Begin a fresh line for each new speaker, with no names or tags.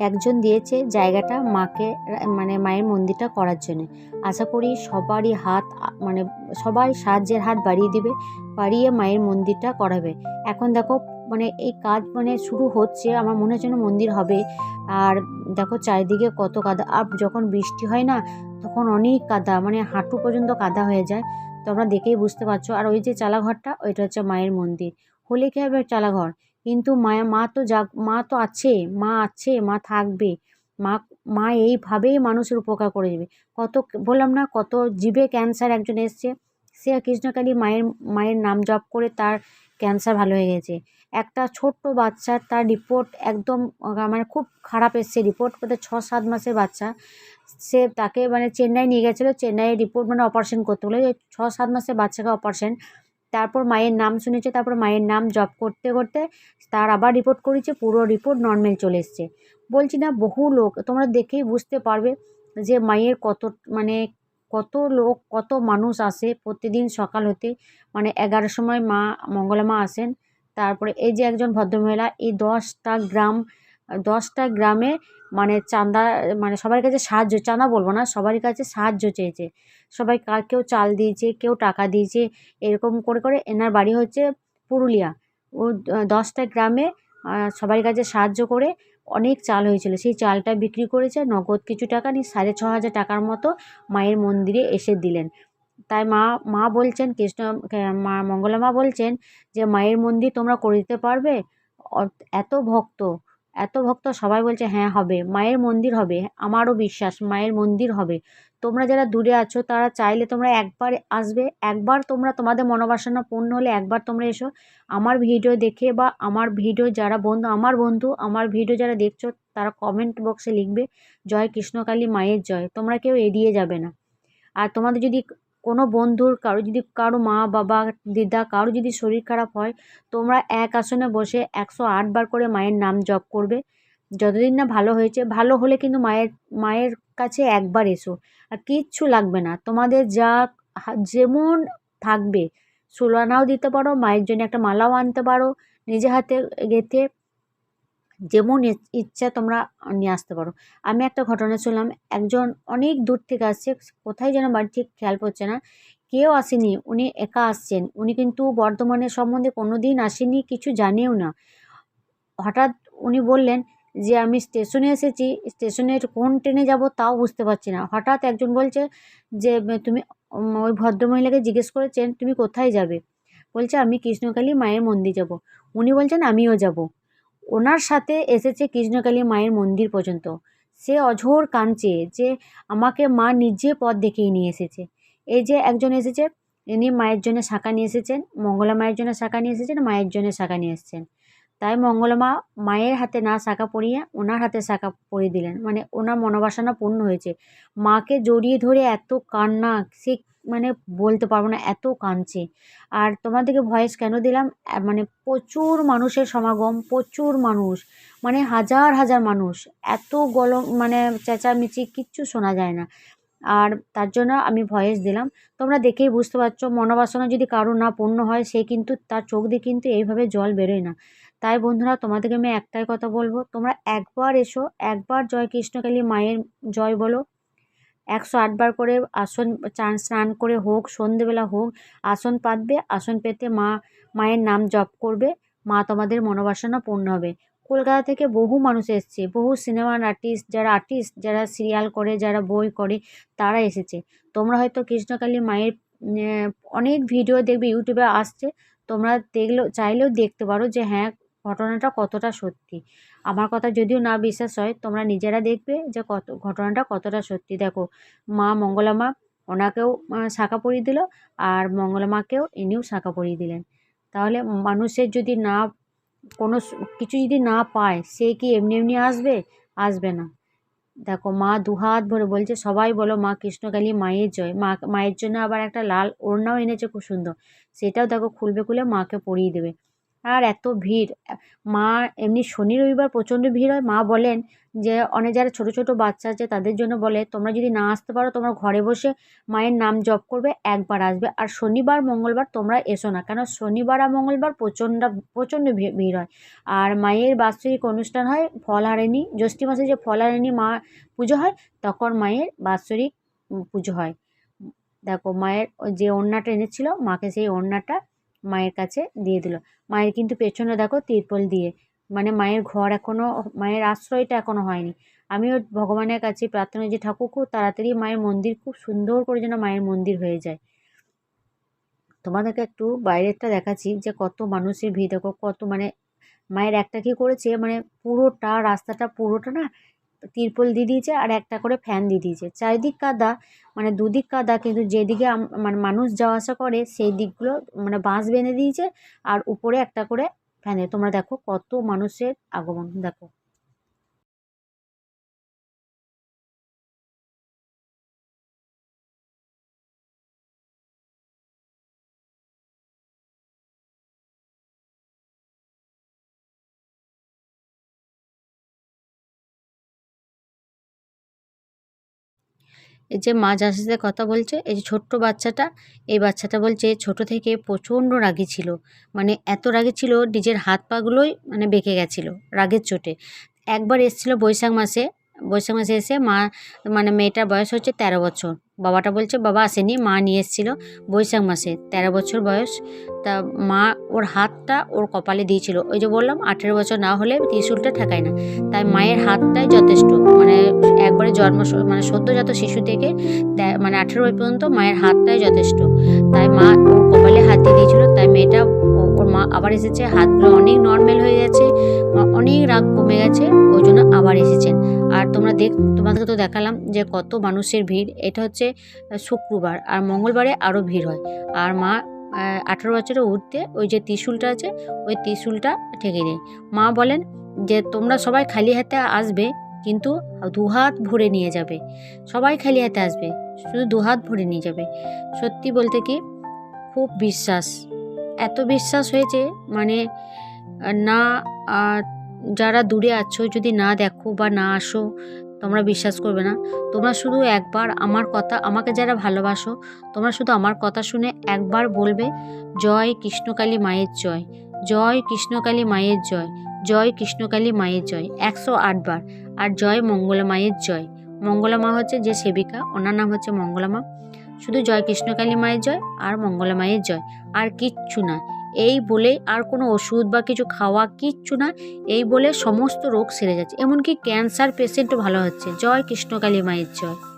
একজন দিয়েছে জায়গাটা মাকে মানে মায়ের মন্দিরটা করার জন্যে। আশা করি সবারই হাত মানে সবাই সাহায্যের হাত বাড়িয়ে দিবে, বাড়িয়ে মায়ের মন্দিরটা করাবে। এখন দেখো মানে এই কাজ মানে শুরু হচ্ছে, আমার মনে হচ্ছে মন্দির হবে। আর দেখো চারিদিকে কত কাদা, আর যখন বৃষ্টি হয় না, তখন অনেক কাদা মানে হাঁটু পর্যন্ত কাদা হয়ে যায়। তোমরা দেখেই বুঝতে পারছ। আর ওই যে চালাঘরটা, ওইটা হচ্ছে মায়ের মন্দির। হলে কী হবে চালাঘর? কিন্তু মায়া মা তো যাক মা তো আছে, মা আছে, মা থাকবে। মা মা এইভাবেই মানুষের উপকার করে দেবে। কত, বললাম না, কত জিভে ক্যান্সার একজন এসছে। সে কৃষ্ণকালী মায়ের মায়ের নাম জপ করে তার ক্যান্সার ভালো হয়ে গেছে। একটা ছোট্ট বাচ্চার তার রিপোর্ট একদম মানে খুব খারাপ এসছে। রিপোর্ট করতে ছ সাত মাসের বাচ্চা। সে তাকে মানে চেন্নাই নিয়ে গেছিল। চেন্নাইয়ের রিপোর্ট মানে অপারেশন করতে বলে। ছ সাত মাসের বাচ্চাকে অপারেশন তারপর মায়ের নাম শুনেছে, তারপর মায়ের নাম জপ করতে করতে তার আবার রিপোর্ট করেছে, পুরো রিপোর্ট নর্মাল চলে এসছে। বলছি না, বহু লোক, তোমরা দেখেই বুঝতে পারবে যে মায়ের কত মানে কত লোক, কত মানুষ আসে প্রতিদিন সকাল হতে। মানে এগারোর সময় মা, মঙ্গলা মা আসেন, তারপরে এই যে একজন ভদ্রমহিলা, এই দশটা গ্রাম দশটা গ্রামে মানে চাঁদা মানে সবার কাছে সাহায্য, চাঁদা বলব না, সবার কাছে সাহায্য চেয়েছে। সবাই কার কেউ চাল দিয়েছে, কেউ টাকা দিয়েছে, এরকম করে করে এনার বাড়ি হচ্ছে পুরুলিয়া। ও দশটা গ্রামে সবার কাছে সাহায্য করে অনেক চাল হয়েছিল। সেই চালটা বিক্রি করেছে, নগদ কিছু টাকা নিয়ে সাড়ে ছ হাজার টাকার মতো মায়ের মন্দিরে এসে দিলেন। তাই মা মা বলছেন, কৃষ্ণ মা, মঙ্গলা মা বলছেন যে, মায়ের মন্দির তোমরা করে দিতে পারবে? এত ভক্ত। এত ভক্ত সবাই বলছে হ্যাঁ হবে। মায়ের মন্দির হবে। আমারও বিশ্বাস, মায়ের মন্দির হবে। তোমরা যারা দূরে আছো, তারা চাইলে তোমরা একবার আসবে। একবার তোমরা তোমাদের মনোবাসনা পূর্ণ হলে একবার তোমরা এসো। আমার ভিডিও দেখে বা আমার ভিডিও যারা বন্ধু, আমার বন্ধু, আমার ভিডিও যারা দেখছ, তারা কমেন্ট বক্সে লিখবে, জয় কৃষ্ণকালী মায়ের জয়। তোমরা কেউ এড়িয়ে যাবে না। আর তোমাদের যদি কোনো বন্ধুর, কারও যদি কারও মা, বাবা, দিদা, কারও যদি শরীর খারাপ হয়, তোমরা এক আসনে বসে একশো বার করে মায়ের নাম জপ করবে। যতদিন না ভালো হয়েছে, ভালো হলে কিন্তু মায়ের মায়ের কাছে একবার এসো। আর কিচ্ছু লাগবে না। তোমাদের যা যেমন থাকবে সুলানাও দিতে পারো, মায়ের জন্য একটা মালাও আনতে পারো, নিজে হাতে গেঁথে যেমন ইচ- ইচ্ছা তোমরা নিয়ে আসতে পারো। আমি একটা ঘটনা শুনলাম, একজন অনেক দূর থেকে আসছে, কোথায় যেন বাড়ি ঠিক খেয়াল পড়ছে না, কেউ আসেনি, উনি একা আসছেন, উনি কিন্তু বর্ধমানের সম্বন্ধে কোনো দিন আসেনি, কিছু জানেও না। হঠাৎ উনি বললেন যে, আমি স্টেশনে এসেছি, স্টেশনের কোন ট্রেনে যাব তাও বুঝতে পারছি না। হঠাৎ একজন বলছে যে তুমি ওই ভদ্রমহিলাকে জিজ্ঞেস করেছেন, তুমি কোথায় যাবে? বলছে, আমি কৃষ্ণকালী মায়ের মন্দির যাব। উনি বলছেন, আমিও যাব। ওনার সাথে এসেছে কৃষ্ণকালী মায়ের মন্দির পর্যন্ত। সে অঝোর কাঁদছে যে আমাকে মা নিজে পথ দেখিয়ে নিয়ে এসেছে। এই যে একজন এসেছে, ইনি মায়ের জন্য শাঁখা নিয়ে এসেছেন, মঙ্গলা মায়ের জন্য শাঁখা নিয়ে এসেছেন, মায়ের জন্য শাঁখা নিয়ে এসেছেন। তাই মঙ্গলমা মায়ের হাতে না শাঁখা পরিয়ে ওনার হাতে শাঁখা পরিয়ে দিলেন। মানে ওনার মনোবাসনা পূর্ণ হয়েছে। মাকে জড়িয়ে ধরে এত কান্না, সে মানে বলতে পারব না, এত কাঁদছে। আর তোমাদেরকে ভয়েস কেন দিলাম? মানে প্রচুর মানুষের সমাগম, প্রচুর মানুষ মানে হাজার হাজার মানুষ। এত গলম মানে চেঁচামেচি, কিচ্ছু শোনা যায় না। আর তার জন্য আমি ভয়েস দিলাম। তোমরা দেখেই বুঝতে পারছ, মনোবাসনা যদি কারও না পূর্ণ হয়, সে কিন্তু, তার চোখ দিয়ে কিন্তু এইভাবে জল বেরোয় না। তাই বন্ধুরা তোমাদেরকে আমি একটাই কথা বলব, তোমরা একবার এসো, একবার জয় কৃষ্ণকালী মায়ের জয় বলো। একশো আটবার করে আসন, চান, স্নান করে হোক, সন্ধেবেলা হোক, আসন পাতবে, আসন পেতে মা, মায়ের নাম জপ করবে, মা তোমাদের মনোবাসনা পূর্ণ হবে। কলকাতা থেকে বহু মানুষ এসছে, বহু সিনেমার আর্টিস্ট, যারা আর্টিস্ট, যারা সিরিয়াল করে, যারা বই করে, তারা এসেছে। তোমরা হয়তো কৃষ্ণকালী মায়ের অনেক ভিডিও দেখবে, ইউটিউবে আসছে, তোমরা দেখলেও, চাইলেও দেখতে পারো যে হ্যাঁ ঘটনাটা কতটা সত্যি? আমার কথা যদিও না বিশ্বাস হয়, তোমরা নিজেরা দেখবে যে কত, ঘটনাটা কতটা সত্যি। দেখো, মা মঙ্গলা মা, ওনাকেও শাঁখা পরিয়ে দিল আর মঙ্গলা মাকেও ইনিও শাঁখা পরিয়ে দিলেন। তাহলে মানুষের যদি না, কোনো কিছু যদি না পায়, সে কি এমনি এমনি আসবে? আসবে না। দেখো, মা দুহাত ভরে বলছে, সবাই বলো মা কৃষ্ণকালী মায়ের জয়। মা, মায়ের জন্য আবার একটা লাল ওড়নাও এনেছে, খুব সুন্দর। সেটাও দেখো খুলবে খুলে মাকে পরিয়ে দেবে। আর এত ভিড়। মা এমনি শনি রবিবার প্রচণ্ড ভিড় হয়। মা বলেন যে, অনেক যারা ছোটো ছোটো বাচ্চা আছে তাদের জন্য বলে, তোমরা যদি না আসতে পারো, তোমরা ঘরে বসে মায়ের নাম জপ করবে, একবার আসবে। আর শনিবার, মঙ্গলবার তোমরা এসো না। কেন? শনিবার আর মঙ্গলবার প্রচণ্ড প্রচণ্ড ভিড় হয়। আর মায়ের বাৎসরিক অনুষ্ঠান হয় ফলহারিণী। জ্যৈষ্ঠী মাসে যে ফলহারিণী মা পুজো হয়, তখন মায়ের বাৎসরিক পুজো হয়। দেখো, মায়ের যে ওড়নাটা এনেছিল, মাকে সেই ওড়নাটা মায়ের কাছে দিয়ে দিল। মায়ের কিন্তু পেছনে দেখো তিরপল দিয়ে মানে মায়ের ঘর এখনও মায়ের আশ্রয়টা এখনও হয়নি। আমিও ভগবানের কাছে প্রার্থনা যে ঠাকুর খুব তাড়াতাড়ি মায়ের মন্দির খুব সুন্দর করে যেন মায়ের মন্দির হয়ে যায়। তোমাদেরকে একটু বাইরেরটা দেখাচ্ছি যে কত মানুষের ভিড়, দেখো কত মানে মায়ের একটা কী করেছে মানে পুরোটা, রাস্তাটা পুরোটা না তিরপল দিয়ে দিয়েছে আর একটা করে ফ্যান দিয়ে দিয়েছে। চারিদিক কাদা মানে দুদিক কাদা, কিন্তু যেদিকে মানে মানুষ যাওয়া আসা করে, সেই দিকগুলো মানে বাঁশ বেঁধে দিয়েছে আর উপরে একটা করে ফ্যানে তোমরা দেখো কত মানুষের আগমন, দেখো। এই যে মা যার সাথে কথা বলছে, এই যে ছোট্ট বাচ্চাটা, এই বাচ্চাটা বলছে ছোট থেকে প্রচণ্ড রাগি ছিল। মানে এত রাগি ছিল, নিজের হাত পাগুলোই মানে বেঁকে গেছিল, রাগের চোটে। একবার এসেছিল বৈশাখ মাসে বৈশাখ মাসে এসে মা মানে মেয়েটার বয়স হচ্ছে তেরো বছর। বাবাটা বলছে, বাবা আসেনি, মা নিয়ে এসেছিল বৈশাখ মাসে, তেরো বছর বয়স। তা মা ওর হাতটা ওর কপালে দিয়েছিল। ওই যে বললাম, আঠেরো বছর না হলে ত্রিশুলটা ঠেকায় না। তাই মায়ের হাতটাই যথেষ্ট। মানে একবারে জন্ম মানে সদ্যজাত শিশু থেকে মানে আঠেরো বছর পর্যন্ত মায়ের হাতটাই যথেষ্ট। তাই মা ওর কপালে হাত দিয়ে দিয়েছিলো। তাই মেয়েটা ওর মা আবার এসেছে। হাতগুলো অনেক নর্মাল হয়ে গেছে অনেক রাগ কমে গেছে, ওই জন্য আবার এসেছেন। আর তোমরা দেখ, তোমাদেরকে তো দেখালাম যে কত মানুষের ভিড়। এটা হচ্ছে শুক্রবার আর মঙ্গলবারে আরও ভিড় হয়। আর মা আঠেরো বছরে উঠতে ওই যে ত্রিশুলটা আছে, ওই ত্রিশুলটা ঠেকে দেয়। মা বলেন যে, তোমরা সবাই খালি হাতে আসবে, কিন্তু দুহাত ভরে নিয়ে যাবে। সবাই খালি হাতে আসবে, শুধু দুহাত ভরে নিয়ে যাবে। সত্যি বলতে কি, খুব বিশ্বাস। এত বিশ্বাস হয়েছে মানে না যারা দূরে আছো, যদি না দেখো বা না আসো, তোমরা বিশ্বাস করবে না। তোমরা শুধু একবার আমার কথা, আমাকে যারা ভালোবাসো, তোমরা শুধু আমার কথা শুনে একবার বলবে, জয় কৃষ্ণকালী মায়ের জয় জয় কৃষ্ণকালী মায়ের জয় জয় কৃষ্ণকালী মায়ের জয়, একশো আটবার আর জয় মঙ্গলা মায়ের জয়। মঙ্গলা মা হচ্ছে যে সেবিকা, ওনার নাম হচ্ছে মঙ্গলা মা। শুধু জয় কৃষ্ণকালী মায়ের জয়, আর মঙ্গলা মায়ের জয়, আর কিচ্ছু না। এই বলে আর কোনো ওষুধ বা কিছু খাওয়া কিচ্ছু না, এই বলে সমস্ত রোগ সেরে যাচ্ছে। এমনকি ক্যান্সার পেশেন্টও ভালো হচ্ছে। জয় কৃষ্ণকালী মায়ের জয়।